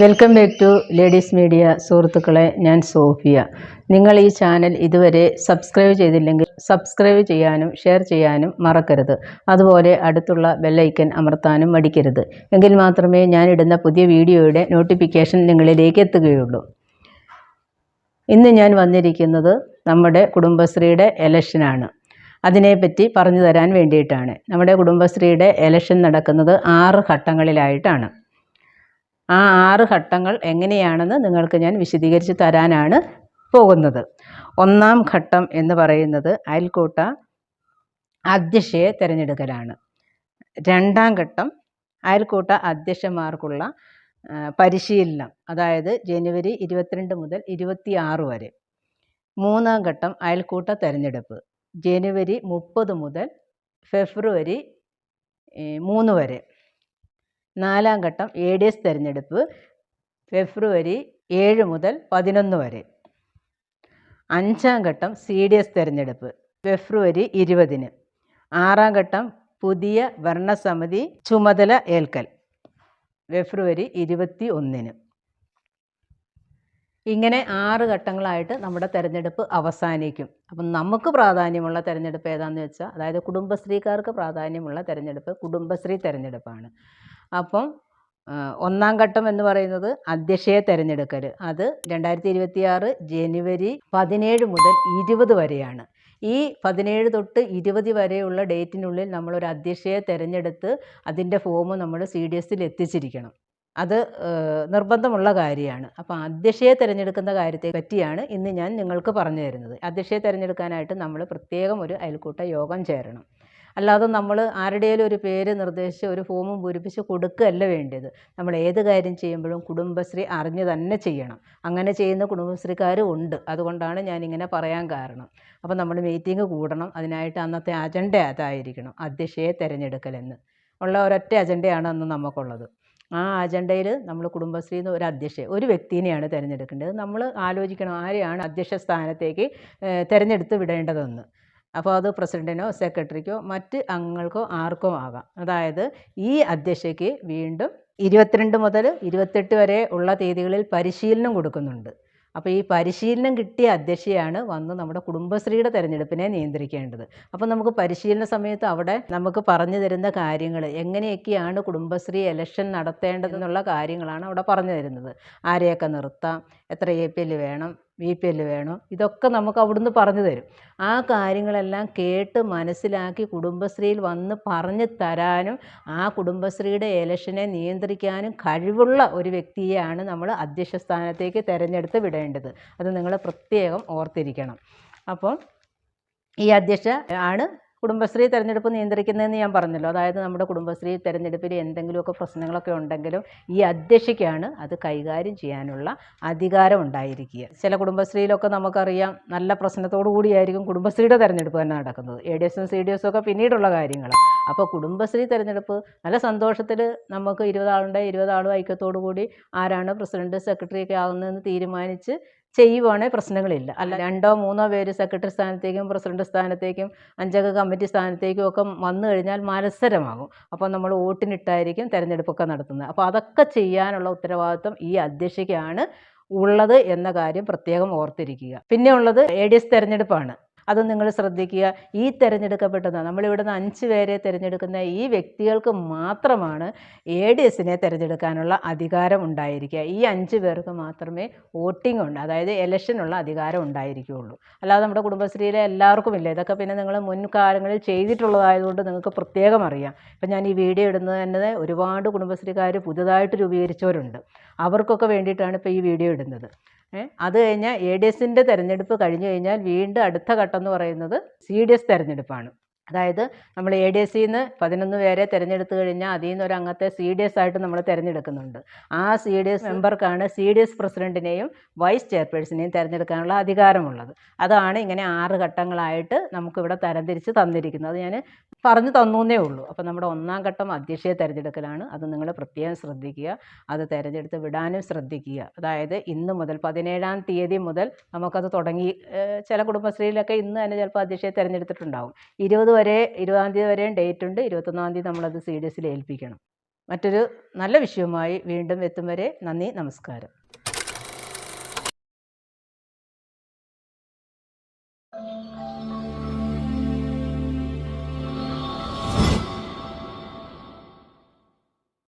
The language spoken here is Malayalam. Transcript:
Welcome back to ladies media സുഹൃത്തുക്കളെ ഞാൻ സോഫിയ. നിങ്ങൾ ഈ ചാനൽ ഇതുവരെ സബ്സ്ക്രൈബ് ചെയ്തില്ലെങ്കിൽ സബ്സ്ക്രൈബ് ചെയ്യാനും ഷെയർ ചെയ്യാനും മറക്കരുത്. അതുപോലെ അടുത്തുള്ള ബെല്ലൈക്കൻ അമർത്താനും മടിക്കരുത്. എങ്കിൽ മാത്രമേ ഞാൻ ഇടുന്ന പുതിയ വീഡിയോയുടെ നോട്ടിഫിക്കേഷൻ നിങ്ങളിലേക്ക് എത്തുകയുള്ളൂ. ഇന്ന് ഞാൻ വന്നിരിക്കുന്നത് നമ്മുടെ കുടുംബശ്രീയുടെ എലക്ഷനാണ് അതിനെപ്പറ്റി പറഞ്ഞു തരാൻ വേണ്ടിയിട്ടാണ്. നമ്മുടെ കുടുംബശ്രീയുടെ എലക്ഷൻ നടക്കുന്നത് ആറ് ഘട്ടങ്ങളിലായിട്ടാണ്. ആ ആറ് ഘട്ടങ്ങൾ എങ്ങനെയാണെന്ന് നിങ്ങൾക്ക് ഞാൻ വിശദീകരിച്ച് തരാനാണ് പോകുന്നത്. ഒന്നാം ഘട്ടം എന്ന് പറയുന്നത് അയൽക്കൂട്ട അധ്യക്ഷയെ തിരഞ്ഞെടുക്കലാണ്. രണ്ടാം ഘട്ടം അയൽക്കൂട്ട അധ്യക്ഷന്മാർക്കുള്ള പരിശീലനം അതായത് ജനുവരി ഇരുപത്തിരണ്ട് മുതൽ ഇരുപത്തി ആറ് വരെ. മൂന്നാം ഘട്ടം അയൽക്കൂട്ട തിരഞ്ഞെടുപ്പ് ജനുവരി മുപ്പത് മുതൽ ഫെബ്രുവരി മൂന്ന് വരെ. നാലാം ഘട്ടം എ ഡി എസ് തെരഞ്ഞെടുപ്പ് ഫെബ്രുവരി ഏഴ് മുതൽ പതിനൊന്ന് വരെ. അഞ്ചാം ഘട്ടം സി ഡി എസ് തെരഞ്ഞെടുപ്പ് ഫെബ്രുവരി ഇരുപതിന്. ആറാം ഘട്ടം പുതിയ ഭരണസമിതി ചുമതല ഏൽക്കൽ ഫെബ്രുവരി ഇരുപത്തി ഒന്നിന്. ഇങ്ങനെ ആറ് ഘട്ടങ്ങളായിട്ട് നമ്മുടെ തിരഞ്ഞെടുപ്പ് അവസാനിക്കും. അപ്പം നമുക്ക് പ്രാധാന്യമുള്ള തിരഞ്ഞെടുപ്പ് ഏതാണെന്ന് വെച്ചാൽ അതായത് കുടുംബശ്രീക്കാർക്ക് പ്രാധാന്യമുള്ള തിരഞ്ഞെടുപ്പ് കുടുംബശ്രീ തെരഞ്ഞെടുപ്പാണ്. അപ്പം ഒന്നാം ഘട്ടം എന്ന് പറയുന്നത് അധ്യക്ഷയെ തിരഞ്ഞെടുക്കൽ അത് രണ്ടായിരത്തി ഇരുപത്തി ആറ് ജനുവരി പതിനേഴ് മുതൽ ഇരുപത് വരെയാണ്. ഈ പതിനേഴ് തൊട്ട് ഇരുപത് വരെയുള്ള ഡേറ്റിനുള്ളിൽ നമ്മളൊരു അധ്യക്ഷയെ തിരഞ്ഞെടുത്ത് അതിന്റെ ഫോം നമ്മൾ സി ഡി എസിൽ എത്തിച്ചിരിക്കണം. അത് നിർബന്ധമുള്ള കാര്യമാണ്. അപ്പോൾ അധ്യക്ഷയെ തിരഞ്ഞെടുക്കുന്ന കാര്യത്തെ പറ്റിയാണ് ഇന്ന് ഞാൻ നിങ്ങൾക്ക് പറഞ്ഞു തരുന്നത് അധ്യക്ഷയെ തിരഞ്ഞെടുക്കാനായിട്ട് നമ്മൾ പ്രത്യേകം ഒരു അയൽക്കൂട്ട യോഗം ചേരണം. അല്ലാതെ നമ്മൾ ആരുടെയും ഒരു പേര് നിർദ്ദേശിച്ച് ഒരു ഫോമും പൂരിപ്പിച്ച് കൊടുക്കുകയല്ല വേണ്ടത്. നമ്മൾ ഏത് കാര്യം ചെയ്യുമ്പോഴും കുടുംബശ്രീ അറിഞ്ഞ് തന്നെ ചെയ്യണം. അങ്ങനെ ചെയ്യുന്ന കുടുംബശ്രീക്കാരും ഉണ്ട്. അതുകൊണ്ടാണ് ഞാനിങ്ങനെ പറയാൻ കാരണം. അപ്പോൾ നമ്മൾ മീറ്റിംഗ് കൂടണം. അതിനായിട്ട് അന്നത്തെ അജണ്ട അതായിരിക്കണം. അധ്യക്ഷയെ തിരഞ്ഞെടുക്കലെന്ന്. ഉള്ള ഒരൊറ്റ അജണ്ടയാണ് അന്ന് നമുക്കുള്ളത്. ആ അജണ്ടയിൽ നമ്മൾ കുടുംബശ്രീ എന്ന് ഒരു അധ്യക്ഷ ഒരു വ്യക്തിനെയാണ് തിരഞ്ഞെടുക്കേണ്ടത്. നമ്മൾ ആലോചിക്കണം ആരെയാണ് അധ്യക്ഷ സ്ഥാനത്തേക്ക് തിരഞ്ഞെടുത്ത് വിടേണ്ടതെന്ന്. അപ്പോൾ അത് പ്രസിഡന്റിനോ സെക്രട്ടറിക്കോ മറ്റ് അംഗങ്ങൾക്കോ ആർക്കോ ആകാം. അതായത് ഈ അധ്യക്ഷയ്ക്ക് വീണ്ടും ഇരുപത്തിരണ്ട് മുതൽ ഇരുപത്തെട്ട് വരെ ഉള്ള തീയതികളിൽ പരിശീലനം കൊടുക്കുന്നുണ്ട്. അപ്പോൾ ഈ പരിശീലനം കിട്ടിയ അധ്യക്ഷയാണ് വന്ന് നമ്മുടെ കുടുംബശ്രീയുടെ തിരഞ്ഞെടുപ്പിനെ നിയന്ത്രിക്കേണ്ടത്. അപ്പോൾ നമുക്ക് പരിശീലന സമയത്ത് അവിടെ നമുക്ക് പറഞ്ഞു തരുന്ന കാര്യങ്ങൾ എങ്ങനെയൊക്കെയാണ് കുടുംബശ്രീ ഇലക്ഷൻ നടത്തേണ്ടതെന്നുള്ള കാര്യങ്ങളാണ് അവിടെ പറഞ്ഞു തരുന്നത്. ആരെയൊക്കെ നിർത്താം എത്ര എ പി വേണം ബി പി എൽ വേണോ. ഇതൊക്കെ നമുക്ക് അവിടുന്ന് പറഞ്ഞു തരും. ആ കാര്യങ്ങളെല്ലാം കേട്ട് മനസ്സിലാക്കി കുടുംബശ്രീയിൽ വന്ന് പറഞ്ഞു തരാനും ആ കുടുംബശ്രീയുടെ ഇലക്ഷനെ നിയന്ത്രിക്കാനും കഴിവുള്ള ഒരു വ്യക്തിയെയാണ് നമ്മൾ അധ്യക്ഷ സ്ഥാനത്തേക്ക് തിരഞ്ഞെടുത്ത് വിടേണ്ടത്. അത് നിങ്ങൾ പ്രത്യേകം ഓർത്തിരിക്കണം. അപ്പോൾ ഈ അധ്യക്ഷ ആണ് കുടുംബശ്രീ തെരഞ്ഞെടുപ്പ് നിയന്ത്രിക്കുന്നതെന്ന് ഞാൻ പറഞ്ഞല്ലോ. അതായത് നമ്മുടെ കുടുംബശ്രീ തെരഞ്ഞെടുപ്പിൽ എന്തെങ്കിലുമൊക്കെ പ്രശ്നങ്ങളൊക്കെ ഉണ്ടെങ്കിലും ഈ അധ്യക്ഷയ്ക്കാണ് അത് കൈകാര്യം ചെയ്യാനുള്ള അധികാരം ഉണ്ടായിരിക്കുക. ചില കുടുംബശ്രീയിലൊക്കെ നമുക്കറിയാം നല്ല പ്രശ്നത്തോടു കൂടിയായിരിക്കും കുടുംബശ്രീയുടെ തിരഞ്ഞെടുപ്പ് തന്നെ നടക്കുന്നത്. എ ഡി എസും സി ഡി എസും ഒക്കെ പിന്നീടുള്ള കാര്യങ്ങളാണ് അപ്പോൾ കുടുംബശ്രീ തിരഞ്ഞെടുപ്പ് നല്ല സന്തോഷത്തിൽ നമുക്ക് ഇരുപതാളുണ്ട് ഇരുപതാളും ഐക്യത്തോടു കൂടി ആരാണ് പ്രസിഡന്റ് സെക്രട്ടറി ഒക്കെ ആകുന്നതെന്ന് തീരുമാനിച്ച് ചെയ്യുവാണെങ്കിൽ പ്രശ്നങ്ങളില്ല. അല്ല രണ്ടോ മൂന്നോ പേര് സെക്രട്ടറി സ്ഥാനത്തേക്കും പ്രസിഡന്റ് സ്ഥാനത്തേക്കും അഞ്ചംഗ കമ്മിറ്റി സ്ഥാനത്തേക്കും ഒക്കെ വന്നു കഴിഞ്ഞാൽ മത്സരമാകും. അപ്പോൾ നമ്മൾ വോട്ടിനിട്ടായിരിക്കും തിരഞ്ഞെടുപ്പൊക്കെ നടത്തുന്നത്. അപ്പോൾ അതൊക്കെ ചെയ്യാനുള്ള ഉത്തരവാദിത്വം ഈ അധ്യക്ഷയ്ക്കാണ് ഉള്ളത് എന്ന കാര്യം പ്രത്യേകം ഓർത്തിരിക്കുക. പിന്നെ ഉള്ളത് എ ഡി എസ് തെരഞ്ഞെടുപ്പാണ്. അത് നിങ്ങൾ ശ്രദ്ധിക്കുക. ഈ തിരഞ്ഞെടുക്കപ്പെട്ടത് നമ്മളിവിടുന്ന് അഞ്ച് പേരെ തിരഞ്ഞെടുക്കുന്ന ഈ വ്യക്തികൾക്ക് മാത്രമാണ് എ ഡി എസിനെ തിരഞ്ഞെടുക്കാനുള്ള അധികാരം ഉണ്ടായിരിക്കുക. ഈ അഞ്ച് പേർക്ക് മാത്രമേ വോട്ടിംഗ് ഉണ്ട്. അതായത് ഇലക്ഷനുള്ള അധികാരം ഉണ്ടായിരിക്കുകയുള്ളൂ. അല്ലാതെ നമ്മുടെ കുടുംബശ്രീയിലെ എല്ലാവർക്കും ഇല്ല. ഇതൊക്കെ പിന്നെ നിങ്ങൾ മുൻകാലങ്ങളിൽ ചെയ്തിട്ടുള്ളതായതുകൊണ്ട് നിങ്ങൾക്ക് പ്രത്യേകം അറിയാം. ഇപ്പം ഞാൻ ഈ വീഡിയോ ഇടുന്നത് തന്നെ ഒരുപാട് കുടുംബശ്രീക്കാർ പുതുതായിട്ട് രൂപീകരിച്ചവരുണ്ട്. അവർക്കൊക്കെ വേണ്ടിയിട്ടാണ് ഇപ്പോൾ ഈ വീഡിയോ ഇടുന്നത്. അത് കഴിഞ്ഞാൽ എ ഡി എസിന്റെ തിരഞ്ഞെടുപ്പ് കഴിഞ്ഞ് കഴിഞ്ഞാൽ വീണ്ടും അടുത്ത ഘട്ടം എന്ന് പറയുന്നത് സി ഡി എസ് തിരഞ്ഞെടുപ്പാണ്. അതായത് നമ്മൾ എ ഡി എസിൽ നിന്ന് പതിനൊന്ന് പേരെ തിരഞ്ഞെടുത്ത് കഴിഞ്ഞാൽ അതിൽ നിന്ന് ഒരു അംഗത്തെ സി ഡി എസ് ആയിട്ട് നമ്മൾ തിരഞ്ഞെടുക്കുന്നുണ്ട്. ആ സി ഡി എസ് മെമ്പർക്കാണ് സി ഡി എസ് പ്രസിഡന്റിനെയും വൈസ് ചെയർപേഴ്സണെയും തിരഞ്ഞെടുക്കാനുള്ള അധികാരമുള്ളത്. അതാണ് ഇങ്ങനെ ആറ് ഘട്ടങ്ങളായിട്ട് നമുക്കിവിടെ തരംതിരിച്ച് തന്നിരിക്കുന്നത്. അത് ഞാൻ പറഞ്ഞു തന്നേ ഉള്ളൂ. അപ്പോൾ നമ്മുടെ ഒന്നാം ഘട്ടം അധ്യക്ഷയെ തിരഞ്ഞെടുക്കലാണ്. അത് നിങ്ങൾ പ്രത്യേകം ശ്രദ്ധിക്കുക. അത് തിരഞ്ഞെടുത്ത് വിടാനും ശ്രദ്ധിക്കുക. അതായത് ഇന്ന് മുതൽ പതിനേഴാം തീയതി മുതൽ നമുക്കത് തുടങ്ങി ചില കുടുംബശ്രീയിലൊക്കെ ഇന്ന് തന്നെ ചിലപ്പോൾ അധ്യക്ഷയെ തിരഞ്ഞെടുത്തിട്ടുണ്ടാവും. ഇരുപത് വരെ ഇരുപതാം തീയതി വരെയും ഡേറ്റ് ഉണ്ട്. ഇരുപത്തൊന്നാം തീയതി നമ്മളത് സി ഡി എസിൽ ഏൽപ്പിക്കണം. മറ്റൊരു നല്ല വിഷയവുമായി വീണ്ടും എത്തും വരെ നന്ദി നമസ്കാരം.